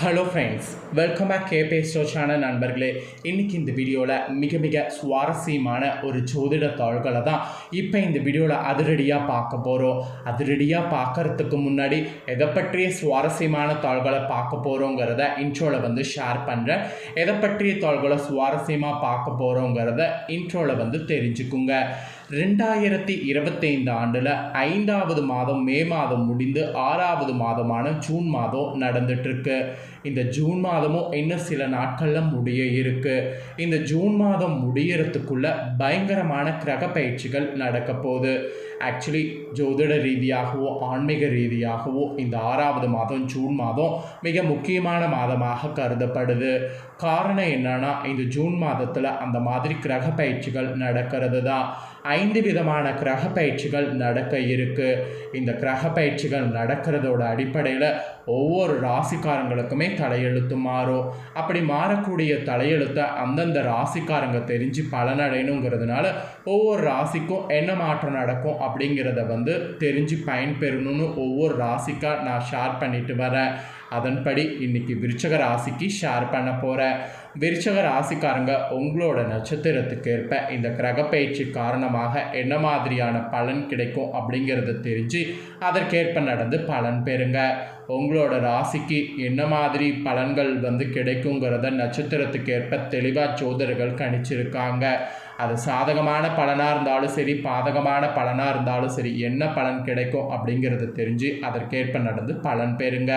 Hello friends welcome back கே ஸ்டோச்சான நண்பர்களே. இன்றைக்கி இந்த வீடியோவில் மிக மிக சுவாரஸ்யமான ஒரு ஜோதிட தாள்களை தான் இப்போ இந்த வீடியோவில் அதிரடியாக பார்க்க போகிறோம் அதிரடியாக பார்க்கறதுக்கு முன்னாடி எதை பற்றிய சுவாரஸ்யமான தாள்களை பார்க்க போகிறோங்கிறத இன்ட்ரோவில் வந்து ஷேர் பண்ணுறேன் எதை பற்றிய தாள்களை சுவாரஸ்யமாக பார்க்க போகிறோங்கிறத இன்ட்ரோவில் வந்து தெரிஞ்சுக்குங்க. ரெண்டாயிரத்தி இருபத்தைந்து ஆண்டில் ஐந்தாவது மாதம் மே மாதம் முடிந்து ஆறாவது மாதமான ஜூன் மாதம் நடந்துட்டுருக்கு இந்த ஜூன் மாதமும் இன்னும் சில நாட்களில் முடிய இருக்கு. இந்த ஜூன் மாதம் முடியறதுக்குள்ள பயங்கரமான கிரக பயிற்சிகள் நடக்க போகுது. ஆக்சுவலி ஜோதிட ரீதியாகவோ ஆன்மீக ரீதியாகவோ இந்த ஆறாவது மாதம் ஜூன் மாதம் மிக முக்கியமான மாதமாக கருதப்படுது. காரணம் என்னன்னா இந்த ஜூன் மாதத்தில் அந்த மாதிரி கிரக பயிற்சிகள் நடக்கிறது தான் ஐந்து விதமான கிரக பயிற்சிகள் நடக்க இருக்கு. இந்த கிரக பயிற்சிகள் நடக்கிறதோட அடிப்படையில் ஒவ்வொரு ராசிக்காரங்களுக்குமே தலையெழுத்து மாறும். அப்படி மாறக்கூடிய தலையெழுத்தை அந்தந்த ராசிக்காரங்க தெரிஞ்சு பலனடையணுங்கிறதுனால ஒவ்வொரு ராசிக்கும் என்ன மாற்றம் நடக்கும் அப்படிங்கிறத வந்து தெரிஞ்சு பயன்பெறணும்னு ஒவ்வொரு ராசிக்காக நான் ஷேர் பண்ணிட்டு வரேன். அதன்படி இன்னைக்கு விருச்சக ராசிக்கு ஷேர் பண்ண போகிறேன் விருச்சக ராசிக்காரங்க உங்களோட நட்சத்திரத்துக்கு ஏற்ப இந்த கிரகப்பயிற்சி காரணமாக என்ன மாதிரியான பலன் கிடைக்கும் அப்படிங்கிறத தெரிஞ்சு அதற்கேற்ப நடந்து பலன் பெறுங்க. உங்களோட ராசிக்கு என்ன மாதிரி பலன்கள் வந்து கிடைக்குங்கிறத நட்சத்திரத்துக்கு ஏற்ப தெளிவாக ஜோதர்கள் கணிச்சிருக்காங்க. அது சாதகமான பலனாக இருந்தாலும் சரி பாதகமான பலனாக இருந்தாலும் சரி என்ன பலன் கிடைக்கும் அப்படிங்கிறத தெரிஞ்சு அதற்கேற்ப நடந்து பலன் பெறுங்க.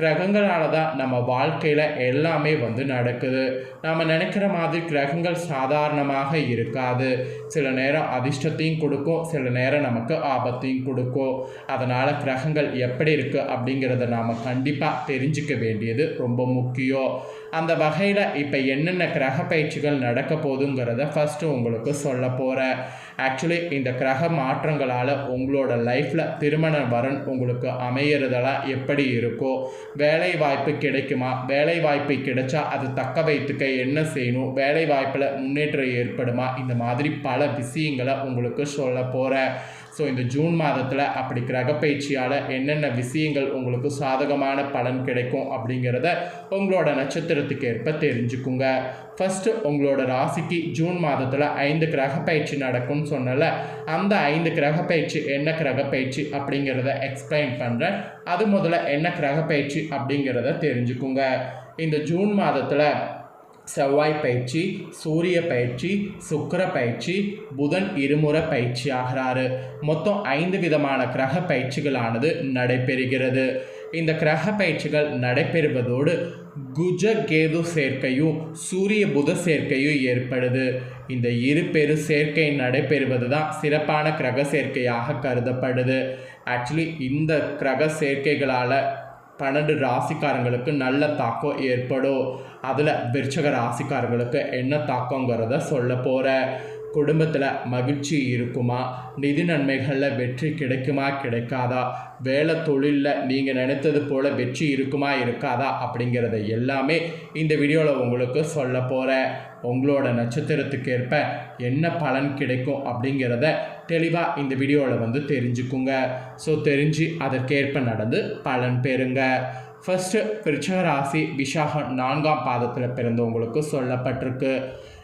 கிரகங்களால தான் நம்ம வாழ்க்கையில் எல்லாமே வந்து நடக்குது. நம்ம நினைக்கிற மாதிரி கிரகங்கள் சாதாரணமாக இருக்காது. சில நேரம் அதிர்ஷ்டத்தையும் கொடுக்கும் சில நேரம் நமக்கு ஆபத்தையும் கொடுக்கும். அதனால் கிரகங்கள் எப்படி இருக்குது அப்படிங்கிறத நாம் கண்டிப்பாக தெரிஞ்சுக்க வேண்டியது ரொம்ப முக்கியம். அந்த வகையில் இப்போ என்னென்ன கிரக பயிற்சிகள் நடக்க போகுதுங்கிறத ஃபஸ்ட்டு உங்களுக்கு சொல்ல போகிறேன் ஆக்சுவலி இந்த கிரக மாற்றங்களால் உங்களோட லைஃப்பில் திருமண வரன் உங்களுக்கு அமையிறதெல்லாம் எப்படி இருக்கோ வேலை வாய்ப்பு கிடைக்குமா வேலை வாய்ப்பு கிடைச்சா அது தக்க வைத்துக்க என்ன செய்யணும் வேலை வாய்ப்பில் முன்னேற்றம் ஏற்படுமா இந்த மாதிரி பல விஷயங்களை உங்களுக்கு சொல்ல போகிறேன் ஸோ இந்த ஜூன் மாதத்தில் அப்படி கிரகப்பயிற்சியால் என்னென்ன விஷயங்கள் உங்களுக்கு சாதகமான பலன் கிடைக்கும் அப்படிங்கிறத உங்களோட நட்சத்திரத்துக்கு ஏற்ப தெரிஞ்சுக்குங்க. ஃபஸ்ட்டு உங்களோட ராசிக்கு ஜூன் மாதத்தில் ஐந்து கிரகப்பயிற்சி நடக்கும்னு சொன்னல அந்த ஐந்து கிரகப்பயிற்சி என்ன கிரகப்பயிற்சி அப்படிங்கிறத எக்ஸ்பிளைன் பண்ணுறேன் அது முதல்ல என்ன கிரகப்பயிற்சி அப்படிங்கிறத தெரிஞ்சுக்குங்க. இந்த ஜூன் மாதத்தில் செவ்வாய் பயிற்சி சூரிய பயிற்சி சுக்கர பயிற்சி புதன் இருமுறை பயிற்சி ஆகிறாரு. மொத்தம் ஐந்து விதமான கிரக பயிற்சிகளானது நடைபெறுகிறது. இந்த கிரக பயிற்சிகள் நடைபெறுவதோடு குஜ கேது சேர்க்கையும் சூரிய புத சேர்க்கையும் ஏற்படுது. இந்த இரு பெரு சேர்க்கை நடைபெறுவது தான் சிறப்பான கிரக சேர்க்கையாக கருதப்படுது. ஆக்சுவலி இந்த கிரக சேர்க்கைகளால் பன்னெண்டு ராசிக்காரங்களுக்கு நல்ல தாக்கம் ஏற்படும். அதில் விருச்சக ராசிக்காரங்களுக்கு என்ன தாக்கங்கிறத சொல்ல போகிறேன் குடும்பத்தில் மகிழ்ச்சி இருக்குமா? நிதி நன்மைகளில் வெற்றி கிடைக்குமா கிடைக்காதா? வேலை தொழிலில் நீங்கள் நினைத்தது போல் வெற்றி இருக்குமா இருக்காதா? அப்படிங்கிறத எல்லாமே இந்த வீடியோவில் உங்களுக்கு சொல்ல போகிறேன் உங்களோட நட்சத்திரத்துக்கு ஏற்ப என்ன பலன் கிடைக்கும் அப்படிங்கிறத தெளிவாக இந்த வீடியோவில் வந்து தெரிஞ்சுக்குங்க. ஸோ தெரிஞ்சு அதற்கேற்ப நடந்து பலன் பெறுங்க. ஃபஸ்ட்டு விருச்சக ராசி விஷாகம் நான்காம் பாதத்தில் பிறந்தவங்களுக்கு சொல்லப்பட்டிருக்கு.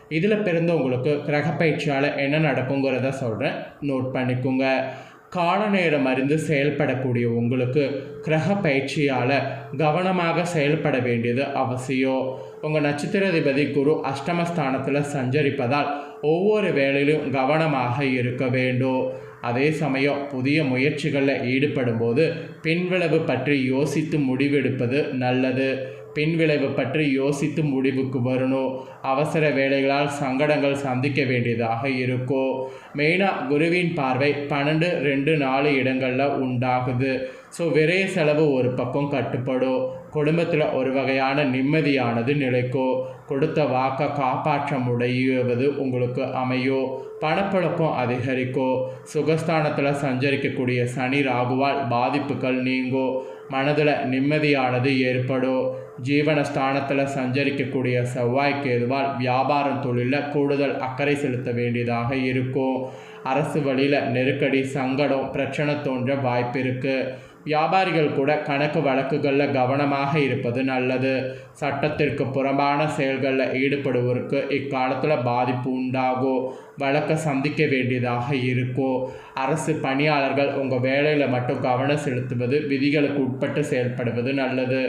இதில் பிறந்தவங்களுக்கு கிரகப்பயிற்சியால் என்ன நடக்குங்கிறத சொல்கிறேன் நோட் பண்ணிக்கோங்க. கால நேரம் அறிந்து செயல்படக்கூடிய உங்களுக்கு கிரக பயிற்சியால் கவனமாக செயல்பட வேண்டியது அவசியம். உங்கள் நட்சத்திராதிபதி குரு அஷ்டமஸ்தானத்தில் சஞ்சரிப்பதால் ஒவ்வொரு வேலையிலும் கவனமாக இருக்க வேண்டும். அதே சமயம் புதிய முயற்சிகளில் ஈடுபடும்போது பின்விளைவு பற்றி யோசித்து முடிவெடுப்பது நல்லது. பின்விளைவு பற்றி யோசித்து முடிவுக்கு வரணும். அவசர வேலைகளால் சங்கடங்கள் சந்திக்க வேண்டியதாக இருக்கும் மெயினாக குருவின் பார்வை பன்னெண்டு ரெண்டு நாலு இடங்களில் உண்டாகுது. ஸோ விரைய செலவு ஒரு பக்கம் கட்டுப்படும் குடும்பத்தில் ஒரு வகையான நிம்மதியானது நிலைக்கும் கொடுத்த வாக்கை காப்பாற்ற முடியுவது உங்களுக்கு அமையும் பணப்பழக்கம் அதிகரிக்கும் சுகஸ்தானத்தில் சஞ்சரிக்கக்கூடிய சனி ராகுவால் பாதிப்புகள் நீங்கும் மனதில் நிம்மதியானது ஏற்படும் ஜீவனஸ்தானத்தில் சஞ்சரிக்கக்கூடிய செவ்வாய் கேதுவால் வியாபாரம் தொழிலில் கூடுதல் அக்கறை செலுத்த வேண்டியதாக இருக்கும் அரசு வழியில் நெருக்கடி சங்கடம் பிரச்சனை தோன்ற வாய்ப்பு இருக்குது வியாபாரிகள் கூட கணக்கு வழக்குகளில் கவனமாக இருப்பது நல்லது. சட்டத்திற்கு புறம்பான செயல்களில் ஈடுபடுவோருக்கு இக்காலத்தில் பாதிப்பு உண்டாகும் வழக்கை சந்திக்க வேண்டியதாக இருக்கும் அரசு பணியாளர்கள் உங்கள் வேலையில் மட்டும் கவனம் செலுத்துவது விதிகளுக்கு உட்பட்டு செயல்படுவது நல்லது.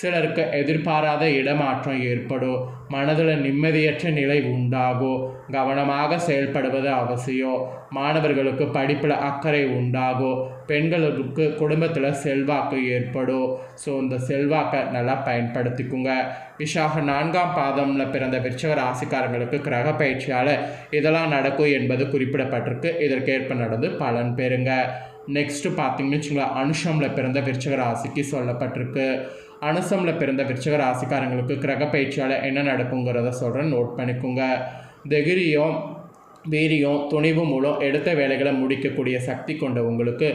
சிலருக்கு எதிர்பாராத இடமாற்றம் ஏற்படும் மனதில் நிம்மதியற்ற நிலை உண்டாகும் கவனமாக செயல்படுவது அவசியம் மாணவர்களுக்கு படிப்பில் அக்கறை உண்டாகும் பெண்களுக்கு குடும்பத்தில் செல்வாக்கு ஏற்படும் ஸோ இந்த செல்வாக்கை நல்லா பயன்படுத்திக்குங்க. விஷாக நான்காம் பாதமில் பிறந்த விருச்சக ராசிக்காரங்களுக்கு கிரக பயிற்சியால் இதெல்லாம் நடக்கும் என்பது குறிப்பிடப்பட்டிருக்கு. இதற்கேற்ப நடந்து பலன் பெறுங்க. நெக்ஸ்ட்டு பார்த்தீங்கன்னு வச்சுங்களேன் அனுஷமில் பிறந்த விருச்சக ராசிக்கு சொல்லப்பட்டிருக்கு. அனுசமில் பிறந்த விருச்சக ராசிக்காரங்களுக்கு கிரக பயிற்சியால் என்ன நடக்குங்கிறத சொல்கிறேன் நோட் பண்ணிக்கோங்க. தைரியம் வீரியம் துணிவு மூலம் எடுத்த வேலைகளை முடிக்கக்கூடிய சக்தி கொண்ட உங்களுக்கு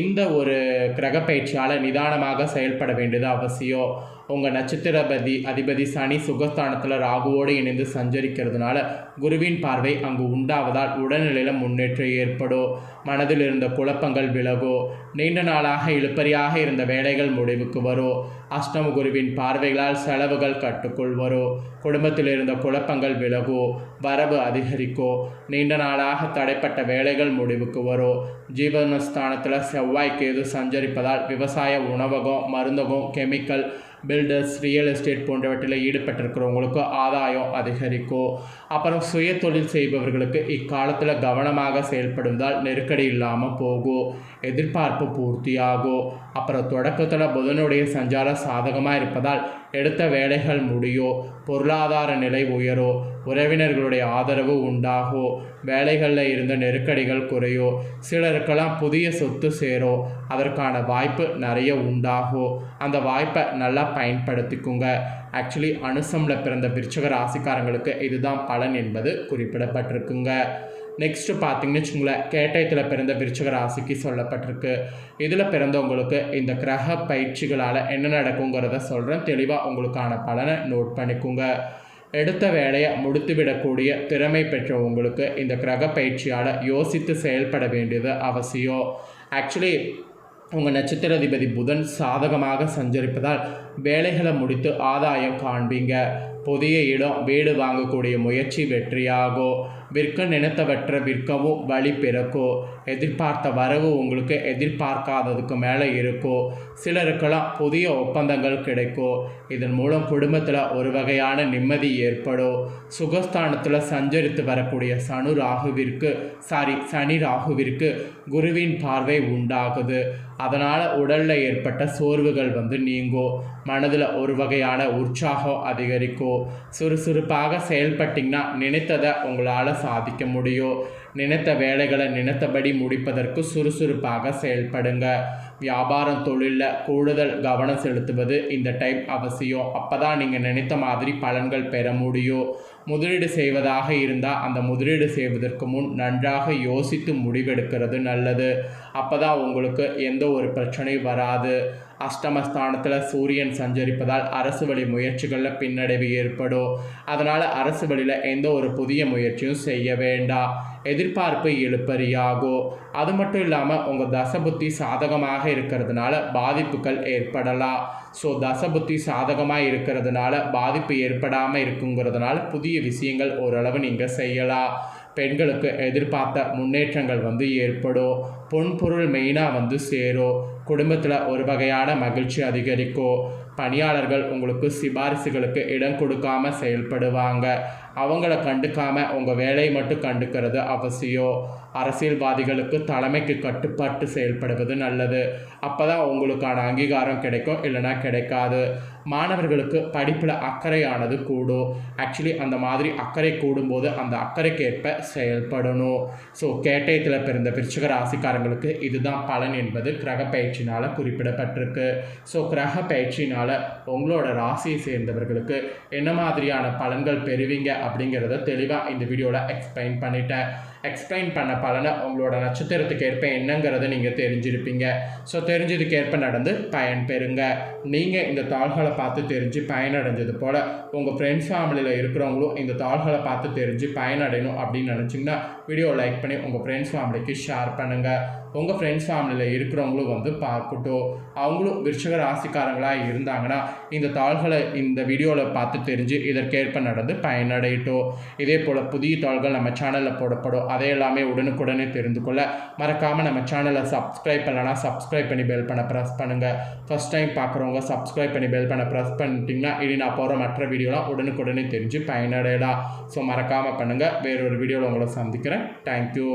இந்த ஒரு கிரக பயிற்சியால் நிதானமாக செயல்பட வேண்டியது அவசியம். உங்கள் நட்சத்திரபதி அதிபதி சனி சுகஸ்தானத்தில் ராகுவோடு இணைந்து சஞ்சரிக்கிறதுனால குருவின் பார்வை அங்கு உண்டாவதால் உடல்நிலையில் முன்னேற்றம் ஏற்படும். மனதில் இருந்த குழப்பங்கள் விலகும் நீண்ட நாளாக இழுப்பறியாக இருந்த வேலைகள் முடிவுக்கு வரும் அஷ்டம குருவின் பார்வைகளால் செலவுகள் கட்டுக்குள் வரும் குடும்பத்தில் இருந்த குழப்பங்கள் விலகும் வரவு அதிகரிக்கும் நீண்ட நாளாக தடைப்பட்ட வேலைகள் முடிவுக்கு வரும் ஜீவனஸ்தானத்தில் செவ்வாய் கேது சஞ்சரிப்பதால் விவசாய உணவகம் மருந்தகம் கெமிக்கல் பில்டர்ஸ் ரியல் எஸ்டேட் போன்றவற்றில் ஈடுபட்டிருக்கிறவங்களுக்கு ஆதாயம் அதிகரிக்கும். அப்புறம் சுய தொழில் செய்பவர்களுக்கு இக்காலத்தில் கவனமாக செயல்படுவதால் நெருக்கடி இல்லாமல் போகும். எதிர்பார்ப்பு பூர்த்தியாகும். அப்புறம் தொடக்கத்தில் புதனுடைய சஞ்சாரம் சாதகமாக இருப்பதால் எடுத்த வேலைகள் முடியும். பொருளாதார நிலை உயரும். உறவினர்களுடைய ஆதரவு உண்டாகும் வேலைகளில் இருந்த நெருக்கடிகள் குறையோ? சிலருக்கெல்லாம் புதிய சொத்து சேரோ? அதற்கான வாய்ப்பு நிறைய உண்டாகும் அந்த வாய்ப்பை நல்லா பயன்படுத்திக்குங்க. ஆக்சுவலி அனுசமில் பிறந்த விருச்சக ராசிக்காரங்களுக்கு இதுதான் பலன் என்பது குறிப்பிடப்பட்டிருக்குங்க. நெக்ஸ்ட்டு பார்த்தீங்கன்னு வச்சுங்களேன் கேட்டயத்தில் பிறந்த விருச்சக ராசிக்கு சொல்லப்பட்டிருக்கு. இதில் பிறந்தவங்களுக்கு இந்த கிரக பயிற்சிகளால் என்ன நடக்குங்கிறத சொல்கிறேன் தெளிவாக உங்களுக்கான பலனை நோட் பண்ணிக்கோங்க. எடுத்த வேலையை முடித்துவிடக்கூடிய திறமை பெற்றவங்களுக்கு இந்த கிரக பயிற்சியால் யோசித்து செயல்பட வேண்டியது அவசியம். ஆக்சுவலி உங்கள் நட்சத்திராதிபதி புதன் சாதகமாக சஞ்சரிப்பதால் வேலைகளை முடித்து ஆதாயம் காண்பீங்க. புதிய இடம் வீடு வாங்கக்கூடிய முயற்சி வெற்றியாகும். விற்க நினைத்தவற்றை விற்கவும் வழி பிறக்கும் எதிர்பார்த்த வரவு உங்களுக்கு எதிர்பார்க்காததுக்கு மேலே இருக்கும் சிலருக்கெல்லாம் புதிய ஒப்பந்தங்கள் கிடைக்கும் இதன் மூலம் குடும்பத்தில் ஒரு வகையான நிம்மதி ஏற்படும் சுகஸ்தானத்தில் சஞ்சரித்து வரக்கூடிய சனு ராகுவிற்கு சாரி சனி ராகுவிற்கு குருவின் பார்வை உண்டாகுது. அதனால் உடலில் ஏற்பட்ட சோர்வுகள் வந்து நீங்கோ மனதில் ஒரு வகையான உற்சாகம் அதிகரிக்கும் சுறுசுறுப்பாக செயல்பட்டிங்கன்னா நினைத்ததை உங்களால் சாதிக்க முடியும் நினைத்த வேலைகளை நினைத்தபடி முடிப்பதற்கு சுறுசுறுப்பாக செயல்படுங்க. வியாபாரம் தொழிலில் கூடுதல் கவனம் செலுத்துவது இந்த டைம் அவசியம். அப்போ தான் நீங்கள் நினைத்த மாதிரி பலன்கள் பெற முடியும். முதலீடு செய்வதாக இருந்தால் அந்த முதலீடு செய்வதற்கு முன் நன்றாக யோசித்து முடிவெடுக்கிறது நல்லது. அப்போ தான் உங்களுக்கு எந்த ஒரு பிரச்சனையும் வராது. அஷ்டமஸ்தானத்தில் சூரியன் சஞ்சரிப்பதால் அரசு வழி முயற்சிகளில் பின்னடைவு ஏற்படும். அதனால் அரசு வழியில் எந்த ஒரு புதிய முயற்சியும் செய்ய வேண்டாம். எதிர்பார்ப்பு எழுப்பறியாகோ? அது மட்டும் இல்லாமல் உங்கள் தசபுத்தி சாதகமாக இருக்கிறதுனால பாதிப்புகள் ஏற்படலாம் ஸோ தசபுத்தி சாதகமாக இருக்கிறதுனால பாதிப்பு ஏற்படாமல் இருக்குங்கிறதுனால புதிய விஷயங்கள் ஓரளவு நீங்கள் செய்யலாம் பெண்களுக்கு எதிர்பார்த்த முன்னேற்றங்கள் வந்து ஏற்படும் பொன்பொருள் மெயினாக வந்து சேரும் குடும்பத்தில் ஒரு வகையான மகிழ்ச்சி அதிகரிக்கும் பணியாளர்கள் உங்களுக்கு சிபாரிசுகளுக்கு இடம் கொடுக்காம செயல்படுவாங்க. அவங்கள கண்டுக்காமல் உங்கள் வேலையை மட்டும் கண்டுக்கிறது அவசியம். அரசியல்வாதிகளுக்கு தலைமைக்கு கட்டுப்பாட்டு செயல்படுவது நல்லது. அப்போ தான் உங்களுக்கான அங்கீகாரம் கிடைக்கும் இல்லைனா கிடைக்காது. மாணவர்களுக்கு படிப்பில் அக்கறையானது கூடும். ஆக்சுவலி அந்த மாதிரி அக்கறை கூடும்போது அந்த அக்கறைக்கேற்ப செயல்படணும். ஸோ கேட்டயத்தில் பிறந்த விருச்சிக ராசிக்காரங்களுக்கு இதுதான் பலன் என்பது கிரக பயிற்சினால் குறிப்பிடப்பட்டிருக்கு. ஸோ கிரக பயிற்சினால் உங்களோட ராசியை சேர்ந்தவர்களுக்கு என்ன மாதிரியான பலன்கள் பெறுவீங்க அப்படிங்கிறத தெளிவாக இந்த வீடியோவில் எக்ஸ்பிளைன் பண்ணிட்டேன். எக்ஸ்பிளைன் பண்ண பலனை உங்களோட நட்சத்திரத்துக்கு ஏற்ப என்னங்கிறத நீங்கள் தெரிஞ்சிருப்பீங்க. ஸோ தெரிஞ்சதுக்கு ஏற்ப நடந்து பயன் பெறுங்க. நீங்கள் இந்த தாள்களை பார்த்து தெரிஞ்சு பயனடைஞ்சது போல் உங்கள் ஃப்ரெண்ட்ஸ் ஃபேமிலியில் இருக்கிறவங்களும் இந்த தாள்களை பார்த்து தெரிஞ்சு பயனடையணும் அப்படின்னு நினச்சிங்கன்னா வீடியோ லைக் பண்ணி உங்கள் ஃப்ரெண்ட்ஸ் ஃபேமிலிக்கு ஷேர் பண்ணுங்கள் உங்கள் ஃப்ரெண்ட்ஸ் ஃபேமிலியில் இருக்கிறவங்களும் வந்து பார்க்கட்டும். அவங்களும் விருச்சக ராசிக்காரங்களாக இருந்தாங்கன்னா இந்த தாள்களை இந்த வீடியோவில் பார்த்து தெரிஞ்சு இதற்கேற்ப நடந்து பயனடையட்டும். இதே போல் புதிய தாள்கள் நம்ம சேனலில் போடப்படும். அதை எல்லாமே உடனுக்குடனே தெரிந்து கொள்ள மறக்காமல் நம்ம சேனலை சப்ஸ்கிரைப் பண்ணலன்னா சப்ஸ்கிரைப் பண்ணி பெல் பண்ண ப்ரெஸ் பண்ணுங்கள் ஃபஸ்ட் டைம் பார்க்குறவங்க சப்ஸ்கிரைப் பண்ணி பெல் பண்ண ப்ரெஸ் பண்ணிட்டீங்கன்னா இனி நான் போகிற மற்ற வீடியோலாம் உடனுக்குடனே தெரிஞ்சு பயனடையலாம். ஸோ மறக்காமல் பண்ணுங்கள் வேறொரு வீடியோவில் உங்களை சந்திக்கிறேன். தேங்க்யூ